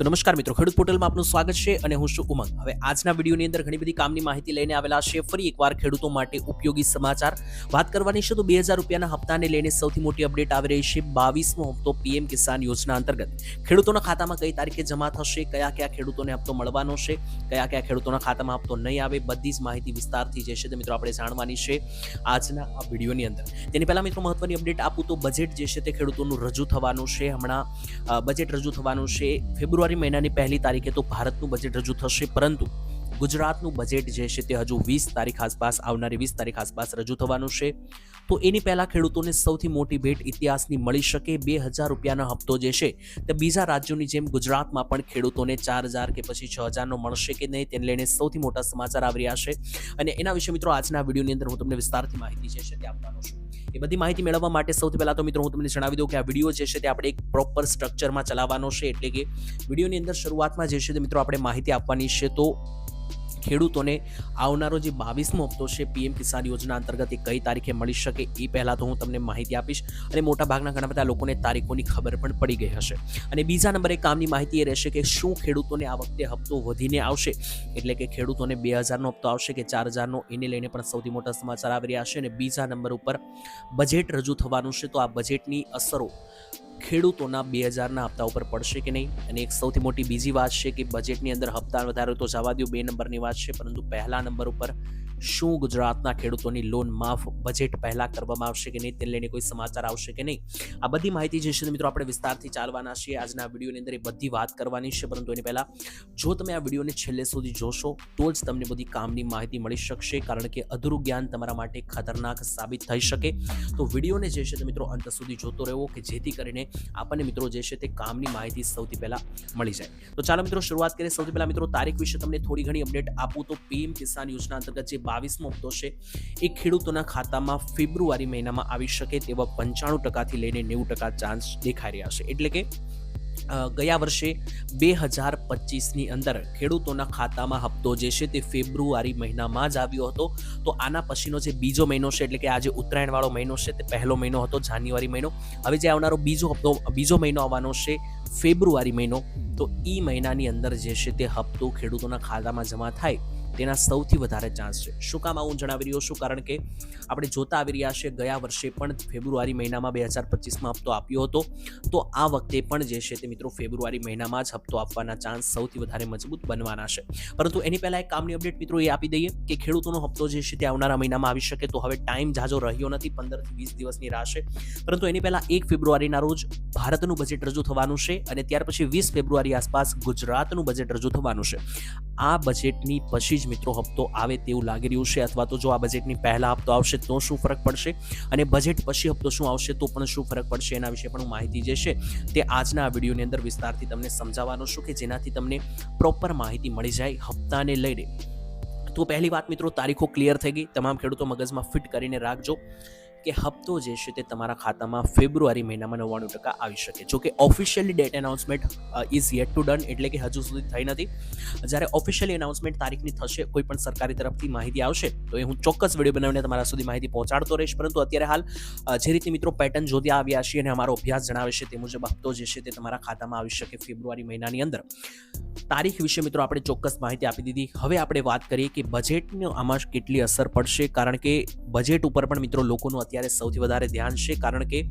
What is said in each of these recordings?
તો નમસ્કાર મિત્રો, ખેડૂત પોર્ટલમાં આપનું સ્વાગત છે અને હું છું ઉમંગ. હવે આજના વિડીયોની અંદર ઘણી બધી કામની માહિતી લઈને આવેલા છે. ફરી એકવાર ખેડૂતો માટે ઉપયોગી સમાચાર. વાત કરવાની છે તો બે હજાર રૂપિયાના હપ્તાને લઈને સૌથી મોટી અપડેટ આવી રહી છે બાવીસમો હપ્તો પીએમ કિસાન યોજના અંતર્ગત. ખેડૂતોના ખાતામાં કઈ તારીખે જમા થશે, કયા કયા ખેડૂતોને હપ્તો મળવાનો છે, કયા કયા ખેડૂતોના ખાતામાં હપ્તો નહીં આવે, બધી જ માહિતી વિસ્તારથી જે છે તે મિત્રો આપણે જાણવાની છે આજના આ વિડીયોની અંદર. તેની પહેલા મિત્રો મહત્વની અપડેટ આપું તો બજેટ જે છે તે ખેડૂતોનું રજૂ થવાનું છે. હમણાં બજેટ રજૂ થવાનું છે. ફેબ્રુઆરી મહિનાની પહેલી તારીખે તો ભારતનું બજેટ રજૂ થશે, પરંતુ ગુજરાતનું બજેટ જે છે તે હજુ વીસ તારીખ આસપાસ, આવનારી વીસ તારીખ આસપાસ રજૂ થવાનું છે. તો એની પહેલા ખેડૂતોને સૌથી મોટી ભેટ ઇતિહાસની મળી શકે બે હજાર રૂપિયાનો હપ્તો જે છે તે બીજા રાજ્યોની જેમ ગુજરાતમાં પણ ખેડૂતોને ચાર હજાર કે પછી છ હજારનો મળશે કે નહીં તેને લઈને સૌથી મોટા સમાચાર આવી રહ્યા છે. અને એના વિશે મિત્રો આજના વિડીયોની અંદર હું તમને વિસ્તારથી માહિતી જે છે તે આપવાનો છું. એ બધી માહિતી મેળવવા માટે સૌથી પહેલાં તો મિત્રો હું તમને જણાવી દઉં કે આ વીડિયો જે છે તે આપણે એક પ્રોપર સ્ટ્રક્ચરમાં ચલાવવાનો છે. એટલે કે વિડીયોની અંદર શરૂઆતમાં જે છે તે મિત્રો આપણે માહિતી આપવાની છે. તો ખેડૂતોને આવનારો જે બાવીસમો હપ્તો છે, પીએમ કિસાન યોજના અંતર્ગત એ કઈ તારીખે મળી શકે એ પહેલાં તો હું તમને માહિતી આપીશ અને મોટાભાગના ઘણા બધા લોકોને તારીખોની ખબર પણ પડી ગઈ હશે. અને બીજા નંબરે કામની માહિતી એ રહેશે કે શું ખેડૂતોને આ વખતે હપ્તો વધીને આવશે? એટલે કે ખેડૂતોને બે હજારનો હપ્તો આવશે કે ચાર હજારનો, એને લઈને પણ સૌથી મોટા સમાચાર આવી રહ્યા છે. અને બીજા નંબર ઉપર બજેટ રજૂ થવાનું છે. તો આ બજેટની અસરો ખેડૂતોના બે હજારના હપ્તા ઉપર પડશે કે નહીં? અને એક સૌથી મોટી બીજી વાત છે કે બજેટની અંદર હપ્તા વધારો તો જવા દો બે નંબરની વાત છે, પરંતુ પહેલા નંબર ઉપર શું ગુજરાતના ખેડૂતોની લોન માફ બજેટ પહેલાં કરવામાં આવશે કે નહીં? તેને લઈને કોઈ સમાચાર આવશે કે નહીં? આ બધી માહિતી જે છે મિત્રો આપણે વિસ્તારથી ચાલવાના છીએ. આજના વિડીયોની અંદર એ બધી વાત કરવાની છે, પરંતુ એની પહેલાં જો તમે આ વિડીયોને છેલ્લે સુધી જોશો, તો જ તમને બધી કામની માહિતી મળી શકશે, કારણ કે અધૂરું જ્ઞાન તમારા માટે ખતરનાક સાબિત થઈ શકે. તો વિડીયોને જે છે મિત્રો અંત સુધી જોતો રહેવો કે જેથી કરીને આપણને મિત્રો જે છે તે કામની માહિતી સૌથી પહેલા મળી જાય. તો ચાલો મિત્રો શરૂઆત કરીએ. સૌથી પહેલા મિત્રો તારીખ વિશે તમને થોડી ઘણી અપડેટ આપું. તો પીએમ કિસાન યોજના અંતર્ગત જે બાવીસમો હપ્તો છે, એ ખેડૂતોના ખાતામાં ફેબ્રુઆરી મહિનામાં આવી શકે તેવા પંચાણું ટકાથી લઈને નેવું ટકા ચાન્સ દેખાઈ રહ્યા છે. એટલે કે ગયા વર્ષે બે હજાર પચીસની અંદર ખેડૂતોના ખાતામાં હપ્તો જે છે તે ફેબ્રુઆરી મહિનામાં જ આવ્યો હતો. તો આના પછીનો જે બીજો મહિનો છે, એટલે કે આજે ઉત્તરાયણવાળો મહિનો છે તે પહેલો મહિનો હતો, જાન્યુઆરી મહિનો. હવે જે આવનારો બીજો હપ્તો, બીજો મહિનો આવવાનો છે ફેબ્રુઆરી મહિનો. તો એ મહિનાની અંદર જે છે તે હપ્તો ખેડૂતોના ખાતામાં જમા થાય. તેના સૌથી વધારે ચાન્સ છે. શું કામ આવું જણાવી રહ્યો છું? કારણ કે આપણે જોતા આવી રહ્યા છે ગયા વર્ષે પણ ફેબ્રુઆરી મહિનામાં બે હજાર પચીસમાં હપ્તો આપ્યો હતો. તો આ વખતે પણ જે છે તે મિત્રો ફેબ્રુઆરી મહિનામાં જ હપ્તો આપવાના ચાન્સ સૌથી વધારે મજબૂત બનવાના છે. પરંતુ એની પહેલાં એક કામની અપડેટ મિત્રો એ આપી દઈએ કે ખેડૂતોનો હપ્તો જે છે તે આવનારા મહિનામાં આવી શકે. તો હવે ટાઈમ જાજો રહ્યો નથી, પંદરથી વીસ દિવસની રાહ છે. પરંતુ એની પહેલાં એક ફેબ્રુઆરીના રોજ ભારતનું બજેટ રજૂ થવાનું છે અને ત્યાર પછી વીસ ફેબ્રુઆરી આસપાસ ગુજરાતનું બજેટ રજૂ થવાનું છે. આ બજેટની પછી જ મિત્રો હપ્તો આવે તેવું લાગી રહ્યું છે અથવા તો જો આ બજેટની પહેલા હપ્તો આવશે તો શું ફરક પડશે? અને બજેટ પછી હપ્તો શું આવશે તો પણ શું ફરક પડશે? એના વિશે પણ માહિતી જે છે તે આજના આ વિડીયોની અંદર વિસ્તારથી તમને સમજાવવાનો છું કે જેનાથી તમને પ્રોપર માહિતી મળી જાય હપ્તાને લઈને. તો પહેલી વાત મિત્રો, તારીખો ક્લિયર થઈ ગઈ. તમામ ખેડૂતો મગજમાં ફિટ કરીને રાખજો. કે હપ્તો જે છે તે તમારા ખાતામાં ફેબ્રુઆરી મહિનામાં નવ્વાણું ટકા આવી શકે. જો કે officially date announcement is yet to done એટલે કે હજુ સુધી થઈ નથી. જ્યારે ઓફિશિયલી એનાઉન્સમેન્ટ તારીખની થશે, કોઈ પણ સરકારી તરફથી માહિતી આવશે, તો એ હું ચોક્કસ વીડિયો બનાવીને તમારા સુધી માહિતી પહોંચાડતો રહીશ. પરંતુ અત્યારે હાલ જે રીતે મિત્રો પેટર્ન જોતી આવ્યા છીએ અને અમારો અભ્યાસ જણાવે છે તે મુજબ હપ્તો જે છે તે તમારા ખાતામાં આવી શકે ફેબ્રુઆરી મહિનાની અંદર. તારીખ વિશે મિત્રો આપણે ચોક્કસ માહિતી આપી દીધી. હવે આપણે વાત કરીએ કે બજેટનો આમાં કેટલી અસર પડશે, કારણ કે બજેટ ઉપર પણ મિત્રો લોકોનું અત્યારે સૌથી વધારે ધ્યાન છે, કારણ કે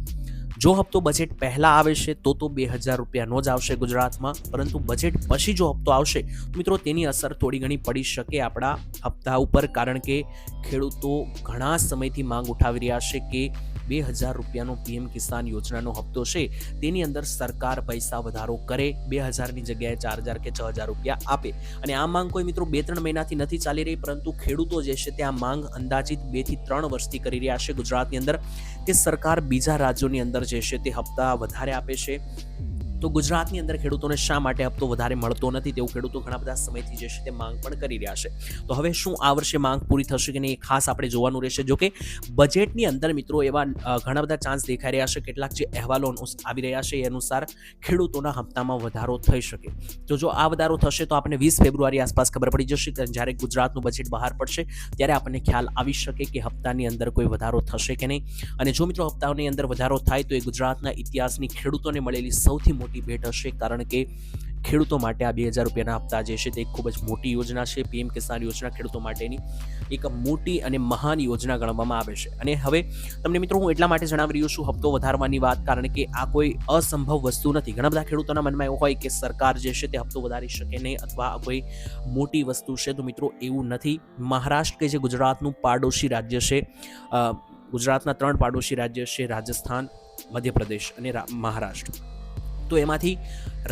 જો હપ્તો બજેટ પહેલાં આવે છે, તો તો બે હજાર રૂપિયાનો જ આવશે ગુજરાતમાં. પરંતુ બજેટ પછી જો હપ્તો આવશે, તો મિત્રો તેની અસર થોડી ઘણી પડી શકે આપણા હપ્તા ઉપર, કારણ કે ખેડૂતો ઘણા સમયથી માંગ ઉઠાવી રહ્યા છે કે બે હજાર રૂપિયાનો પીએમ કિસાન યોજનાનો હપ્તો છે. તેની અંદર સરકાર પૈસા વધારો કરે, બે હજારની જગ્યાએ ચાર હજાર કે છ હજાર રૂપિયા આપે. અને આ માંગ કોઈ મિત્રો બે ત્રણ મહિનાથી નથી ચાલી રહી, પરંતુ ખેડૂતો જે છે તે આ માંગ અંદાજિત બેથી ત્રણ વર્ષથી કરી રહ્યા છે ગુજરાતની અંદર. કે સરકાર બીજા રાજ્યોની અંદર જે છે તે હપ્તા વધારે આપે છે. તો ગુજરાતની અંદર ખેડૂતોને શા માટે હપ્તો વધારે મળતો નથી તેવું ખેડૂતો ઘણા બધા સમયથી જે છે તે માંગ પણ કરી રહ્યા છે. તો હવે શું આ વર્ષે માંગ પૂરી થશે કે નહીં એ ખાસ આપણે જોવાનું રહેશે. જો કે બજેટની અંદર મિત્રો એવા ઘણા બધા ચાન્સ દેખાઈ રહ્યા છે. કેટલાક જે અહેવાલો આવી રહ્યા છે એ અનુસાર ખેડૂતોના હપ્તામાં વધારો થઈ શકે. તો જો આ વધારો થશે તો આપણે વીસ ફેબ્રુઆરી આસપાસ ખબર પડી જશે જ્યારે ગુજરાતનું બજેટ બહાર પડશે ત્યારે આપણને ખ્યાલ આવી શકે કે હપ્તાની અંદર કોઈ વધારો થશે કે નહીં. અને જો મિત્રો હપ્તાઓની અંદર વધારો થાય તો એ ગુજરાતના ઇતિહાસની ખેડૂતોને મળેલી સૌથી મોટી ભેટ હશે, કારણ કે ખેડૂતો માટે આ બે હજાર રૂપિયાના હપ્તા જે છે તે ખૂબ જ મોટી યોજના છે. પીએમ કિસાન યોજના ખેડૂતો માટેની એક મોટી અને મહાન યોજના ગણવામાં આવે છે. અને હવે તમને મિત્રો હું એટલા માટે જણાવી રહ્યો છું, હપ્તો વધારવાની વાત, કારણ કે આ કોઈ અસંભવ વસ્તુ નથી. ઘણા બધા ખેડૂતોના મનમાં એવું હોય કે સરકાર જે છે તે હપ્તો વધારી શકે નહીં અથવા કોઈ મોટી વસ્તુ છે. તો મિત્રો એવું નથી. મહારાષ્ટ્ર કે જે ગુજરાતનું પાડોશી રાજ્ય છે ગુજરાતના ત્રણ પાડોશી રાજ્ય છે, રાજસ્થાન, મધ્યપ્રદેશ અને મહારાષ્ટ્ર. તો એમાંથી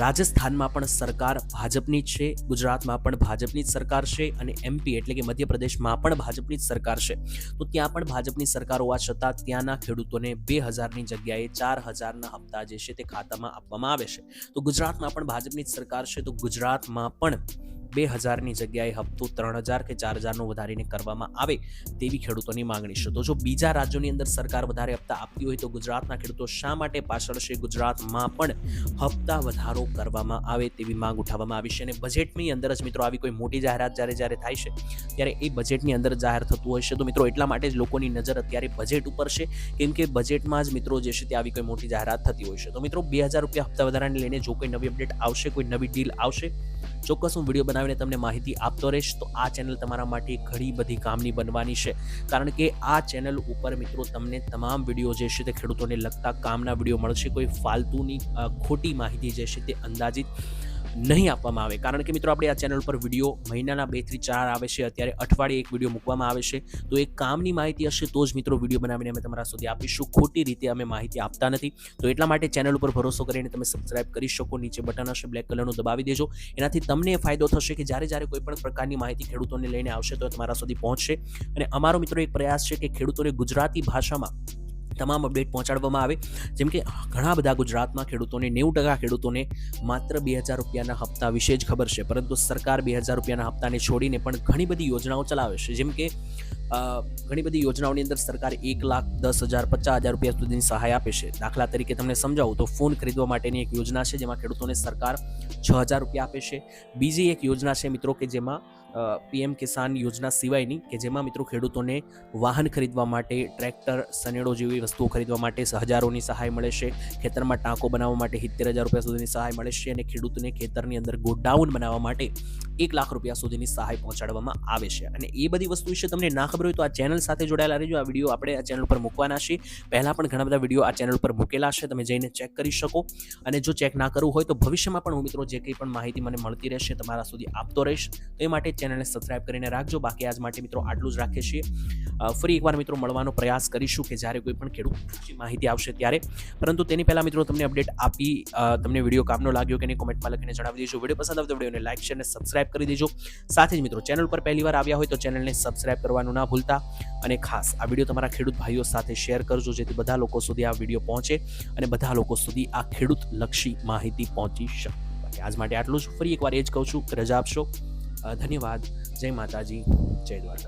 રાજસ્થાનમાં પણ સરકાર ભાજપની જ છે, ગુજરાતમાં પણ ભાજપની જ સરકાર છે અને એમપી એટલે કે મધ્યપ્રદેશમાં પણ ભાજપની જ સરકાર છે. તો ત્યાં પણ ભાજપની સરકાર હોવા છતાં ત્યાંના ખેડૂતોને બે હજારની જગ્યાએ ચાર હજારના હપ્તા જે છે તે ખાતામાં આપવામાં આવે છે. તો ગુજરાતમાં પણ ભાજપની જ સરકાર છે, તો ગુજરાતમાં પણ બે હજારની જગ્યાએ હપ્તો ત્રણ હજાર કે ચાર હજારનો વધારીને કરવામાં આવે તેવી ખેડૂતોની માંગણી છે. તો જો બીજા રાજ્યોની અંદર સરકાર વધારે હપ્તા આપતી હોય તો ગુજરાતના ખેડૂતો શા માટે પાછળ છે? ગુજરાતમાં પણ હપ્તા વધારો કરવામાં આવે તેવી માંગ ઉઠાવવામાં આવી છે અને બજેટની અંદર જ મિત્રો આવી કોઈ મોટી જાહેરાત જ્યારે જ્યારે થાય છે, ત્યારે એ બજેટની અંદર જાહેર થતું હોય છે. તો મિત્રો એટલા માટે જ લોકોની નજર અત્યારે બજેટ ઉપર છે, કેમ કે બજેટમાં જ મિત્રો જે છે તે આવી કોઈ મોટી જાહેરાત થતી હોય છે. તો મિત્રો બે હજાર રૂપિયા હપ્તા વધારાને લઈને જો કોઈ નવી અપડેટ આવશે, કોઈ નવી ડીલ આવશે ચોક્કસ હું વીડિયો બનાવીને તમને માહિતી આપતો રહીશ. તો આ ચેનલ તમારા માટે ઘણી બધી કામની બનવાની છે. કારણ કે આ ચેનલ ઉપર મિત્રો તમને તમામ વીડિયો જે છે તે ખેડૂતોને લગતા કામના વીડિયો મળશે. કોઈ ફાલતુની ખોટી માહિતી જે છે તે અંદાજિત નહીં આપવામાં આવે. કારણ કે મિત્રો આપણે આ ચેનલ પર વીડિયો મહિનાના બેથી ચાર આવે છે. અત્યારે અઠવાડિયે એક વીડિયો મૂકવામાં આવે છે. તો એક કામની માહિતી હશે તો જ મિત્રો વીડિયો બનાવીને અમે તમારા સુધી આપીશું. ખોટી રીતે અમે માહિતી આપતા નથી. તો એટલા માટે ચેનલ ઉપર ભરોસો કરીને તમે સબસ્ક્રાઇબ કરી શકો. નીચે બટન હશે બ્લેક કલરનું દબાવી દેજો. એનાથી તમને એ ફાયદો થશે કે જ્યારે જ્યારે કોઈ પણ પ્રકારની માહિતી ખેડૂતોને લઈને આવશે તો તમારા સુધી પહોંચશે. અને અમારો મિત્રો એક પ્રયાસ છે કે ખેડૂતોને ગુજરાતી ભાષામાં તમામ અપડેટ પહોંચાડવામાં આવે. જેમ કે, ઘણા બધા ગુજરાતમાં ખેડૂતોને નેવું ટકા ખેડૂતોને માત્ર બે હજાર રૂપિયાના હપ્તા વિશે જ ખબર છે. પરંતુ સરકાર બે હજાર રૂપિયાના હપ્તાને છોડીને પણ ઘણી બધી યોજનાઓ ચલાવે છે. જેમ કે ઘણી બધી યોજનાઓની અંદર સરકાર એક લાખ દસ હજાર પચાસ હજાર રૂપિયા સુધીની સહાય આપે છે. દાખલા તરીકે તમને સમજાવું તો ફોન ખરીદવા માટેની એક યોજના છે, જેમાં ખેડૂતોને સરકાર છ હજાર રૂપિયા આપે છે. બીજી એક યોજના છે મિત્રો કે જેમાં પીએમ કિસાન યોજના સિવાયની કે જેમાં મિત્રો ખેડૂતોને વાહન ખરીદવા માટે, ટ્રેક્ટર, સનેડો જેવી વસ્તુઓ ખરીદવા માટે હજારોની સહાય મળે છે. ખેતરમાં ટાંકો બનાવવા માટે સિત્તેર હજાર રૂપિયા સુધીની સહાય મળે છે અને ખેડૂતને ખેતરની અંદર ગોડાઉન બનાવવા માટે એક લાખ રૂપિયા સુધીની સહાય પહોંચાડવામાં આવે છે. અને એ બધી વસ્તુ વિશે તમને ના ખબર હોય તો આ ચેનલ સાથે જોડાયેલા રહેજો. આ વીડિયો આપણે આ ચેનલ પર મૂકવાના છીએ. પહેલાં પણ ઘણા બધા વીડિયો આ ચેનલ પર મૂકેલા છે. તમે જઈને ચેક કરી શકો. અને જો ચેક ના કરવું હોય તો ભવિષ્યમાં પણ હું મિત્રો જે કંઈ પણ માહિતી મને મળતી રહેશે તમારા સુધી આપતો રહીશ. તો એ માટે ચેનલને સબસ્ક્રાઇબ કરીને રાખજો. બાકી આજ માટે મિત્રો આટલું જ રાખીએ છીએ. ફરી એકવાર મિત્રો મળવાનો પ્રયાસ કરીશું કે જ્યારે કોઈ પણ ખેડૂત માહિતી આવશે ત્યારે. પરંતુ તેની પહેલાં મિત્રો તમને અપડેટ આપી તમને વીડિયો કામનો લાગ્યો કે નહીં કોમેન્ટમાં લખીને જણાવી દેજો. વીડિયો પસંદ આવતો વિડીયોને લાઇક શેર અને સબસ્ક્રાઇબ કરી દેજો. સાથે જ મિત્રો ચેનલ પર પહેલી વાર આવ્યા હોય તો ચેનલને સબસ્ક્રાઇબ કરવાનું ના ભૂલતા. અને ખાસ આ વીડિયો તમારા ખેડૂત ભાઈઓ સાથે શેર કરજો, જેથી બધા લોકો સુધી આ વીડિયો પહોંચે અને બધા લોકો સુધી આ ખેડૂત લક્ષી માહિતી પહોંચી શકે. આજ માટે આટલું જ. ફરી એકવાર એ જ કહું છું, રજા આપશો. ધન્યવાદ. જય માતાજી જય દ્વારકા.